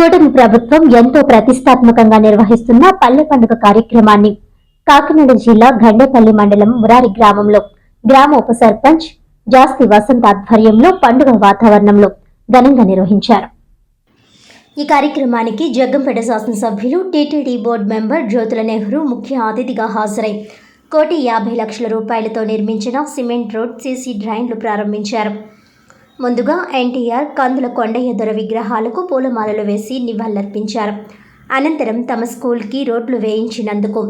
కూటమి ప్రభుత్వం ఎంతో ప్రతిష్టాత్మకంగా నిర్వహిస్తున్న పల్లె పండుగ కార్యక్రమాన్ని కాకినాడ జిల్లా గండేపల్లి మండలం మురారి గ్రామంలో గ్రామ ఉప సర్పంచ్ జాస్తి వసంత్ ఆధ్వర్యంలో పండుగ వాతావరణంలో ఘనంగా నిర్వహించారు. ఈ కార్యక్రమానికి జగ్గంపేట శాసనసభ్యులు TTD board member Jyothula Nehru ముఖ్య అతిథిగా హాజరై కోటి యాభై లక్షల రూపాయలతో నిర్మించిన సిమెంట్ రోడ్ సీసీ డ్రైన్లు ప్రారంభించారు. ముందుగా ఎన్టీఆర్ కందుల కొండయ్య దొర విగ్రహాలకు పూలమాలలు వేసి నివాళులర్పించారు. అనంతరం తమ స్కూల్కి రోడ్లు వేయించినందుకు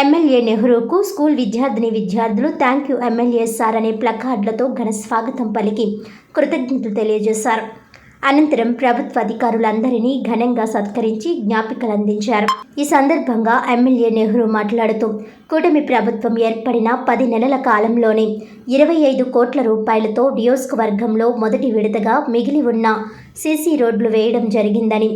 ఎమ్మెల్యే నెహ్రూకు స్కూల్ విద్యార్థిని విద్యార్థులు థ్యాంక్ యూ ఎమ్మెల్యే సార్ అనే ప్లకార్డులతో ఘన స్వాగతం పలికి కృతజ్ఞతలు తెలియజేశారు. అనంతరం ప్రభుత్వ అధికారులందరినీ ఘనంగా సత్కరించి జ్ఞాపికలు అందించారు ఈ సందర్భంగా ఎమ్మెల్యే నెహ్రూ మాట్లాడుతూ కూటమి ప్రభుత్వం ఏర్పడిన పది నెలల కాలంలోనే ఇరవై ఐదు కోట్ల రూపాయలతో నియోజకవర్గంలో మొదటి విడతగా మిగిలి ఉన్న సీసీ రోడ్లు వేయడం జరిగిందని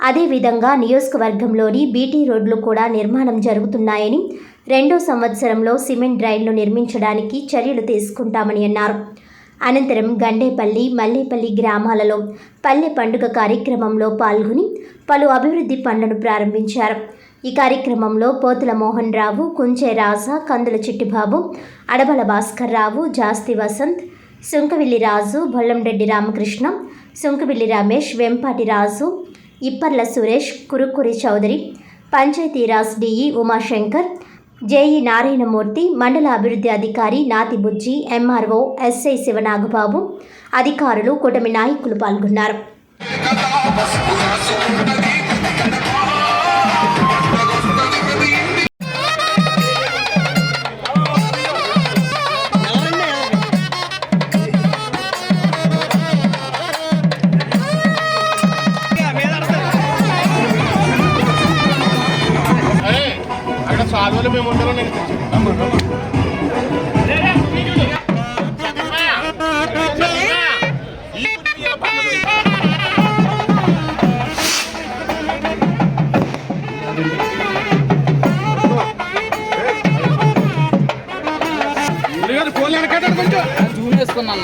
అదేవిధంగా నియోజకవర్గంలోని బీటీ రోడ్లు కూడా నిర్మాణం జరుగుతున్నాయని రెండో సంవత్సరంలో సిమెంట్ డ్రైన్లు నిర్మించడానికి చర్యలు తీసుకుంటామని అన్నారు. అనంతరం గండేపల్లి మల్లేపల్లి గ్రామాలలో పల్లె పండుగ కార్యక్రమంలో పాల్గొని పలు అభివృద్ధి పనులను ప్రారంభించారు. ఈ కార్యక్రమంలో పోతుల మోహన్ రావు కుంచే రాజా కందుల చిట్టిబాబు అడబల భాస్కర్ రావు జాస్తి వసంత్ సుంకవిల్లి రాజు బొల్లంరెడ్డి రామకృష్ణ సుంకవిల్లి రమేష్ వెంపాటి రాజు ఇప్పర్ల సురేష్ కురుకురి చౌదరి పంచాయతీరాజ్ డిఈ ఉమాశంకర్ జేఈ నారాయణమూర్తి మండల అభివృద్ధి అధికారి నాతి బుజ్జి ఎంఆర్ఓ ఎస్ఐ శివనాగబాబు అధికారులు కూటమి నాయకులు పాల్గొన్నారు. మేము ఉంటామో నేను జూమ్ చేసుకున్నా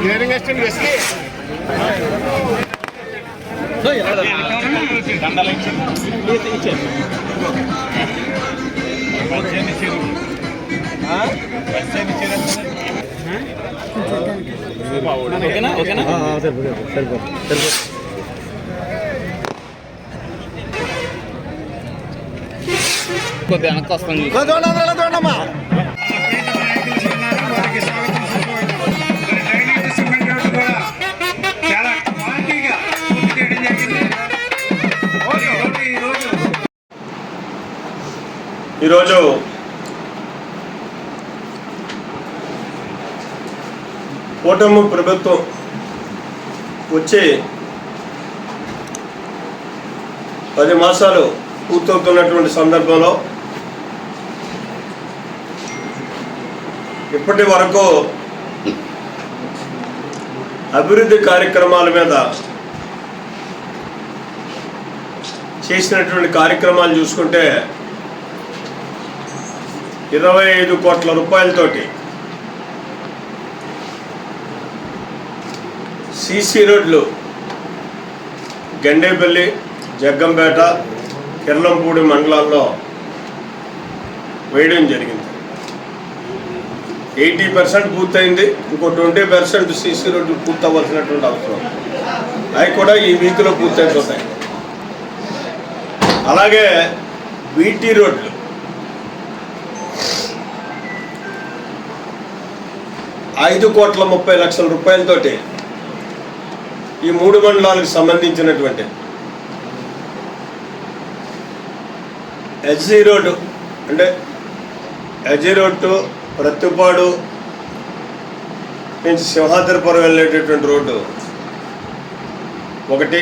జూమ్ పదండి మీరు. Okay, okay, okay. Clearing assistant Wesley ఓకేనా ఓకేనా కొద్దిగా వెనక్కి వస్తాను ఈరోజు కూటమి ప్రభుత్వం వచ్చి పది మాసాలు పూర్తవుతున్నటువంటి సందర్భంలో ఇప్పటి వరకు అభివృద్ధి కార్యక్రమాల మీద చేసినటువంటి కార్యక్రమాలు చూసుకుంటే ఇరవై ఐదు కోట్ల రూపాయలతోటి. సీసీ రోడ్లు గండేపల్లి జగ్గంపేట కిర్లంపూడి మండలాల్లో వేయడం జరిగింది. ఎయిటీ పర్సెంట్ పూర్తయింది ఇంకో ట్వంటీ పర్సెంట్ సీసీ రోడ్లు పూర్తవలసినటువంటి అవసరం. అవి కూడా ఈ వీక్లో పూర్తయిపోతాయి. అలాగే బీటీ రోడ్లు ఐదు కోట్ల ముప్పై లక్షల రూపాయలతోటి ఈ మూడు మండలాలకు సంబంధించినటువంటి ఎస్జీ రోడ్డు అంటే ఎస్జీ రోడ్డు ప్రత్తిపాడు నుంచి సింహాద్రిపురం వెళ్ళేటటువంటి రోడ్డు ఒకటి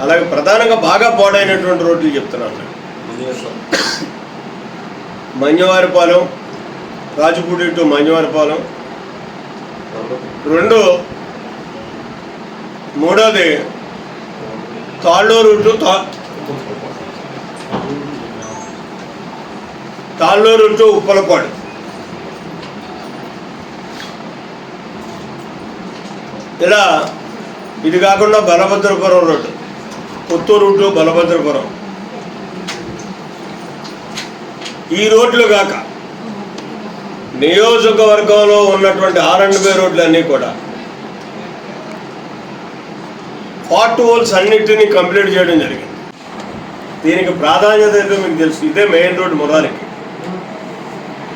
అలాగే ప్రధానంగా బాగా పాడైనటువంటి రోడ్లు చెప్తున్నాను నేను. మన్యవారిపాలెం రాజపూడి టు మన్యవారిపాలెం రెండు. మూడోది. తాళ్ళూరు టు తా తాళ్ళూరు టు ఉప్పలపాడు ఇలా ఇది కాకుండా బలభద్రపురం రోడ్డు. పుత్తూరు టు బలభద్రపురం. ఈ రోడ్లు కాక నియోజకవర్గంలో ఉన్నటువంటి ఆర్ అండ్ బి రోడ్లన్నీ కూడా ఫార్ట్ హోల్స్ అన్నిటినీ కంప్లీట్ చేయడం జరిగింది. దీనికి ప్రాధాన్యత ఏదో మీకు తెలుసు. ఇదే మెయిన్ రోడ్ మురారికి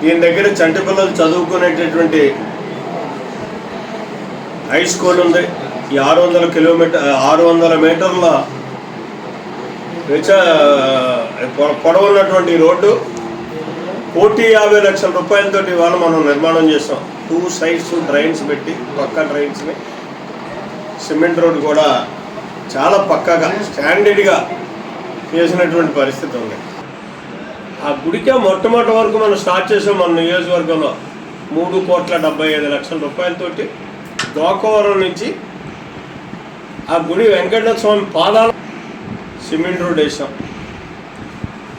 దీని దగ్గర చంటి పిల్లలు చదువుకునేటటువంటి హై స్కూల్ ఉంది. ఈ ఆరు వందల కిలోమీటర్ ఆరు వందల మీటర్ల పొ- పొడవున్నటువంటి రోడ్డు. కోటి యాభై లక్షల రూపాయలతో ఇవాళ మనం నిర్మాణం చేస్తాం. టూ సైడ్స్ డ్రైన్స్ పెట్టి పక్క డ్రైన్స్ని సిమెంట్ రోడ్ కూడా చాలా పక్కగా స్టాండర్డ్గా చేసినటువంటి పరిస్థితి ఉంది. ఆ గుడికే మొట్టమొదటి వరకు మనం స్టార్ట్ చేసాం మన నియోజకవర్గంలో. మూడు కోట్ల డెబ్బై ఐదు లక్షల రూపాయలతోటి గోకవరం నుంచి ఆ గుడి వెంకటేశ్వర స్వామి పాదాల సిమెంట్ రోడ్ వేసాం.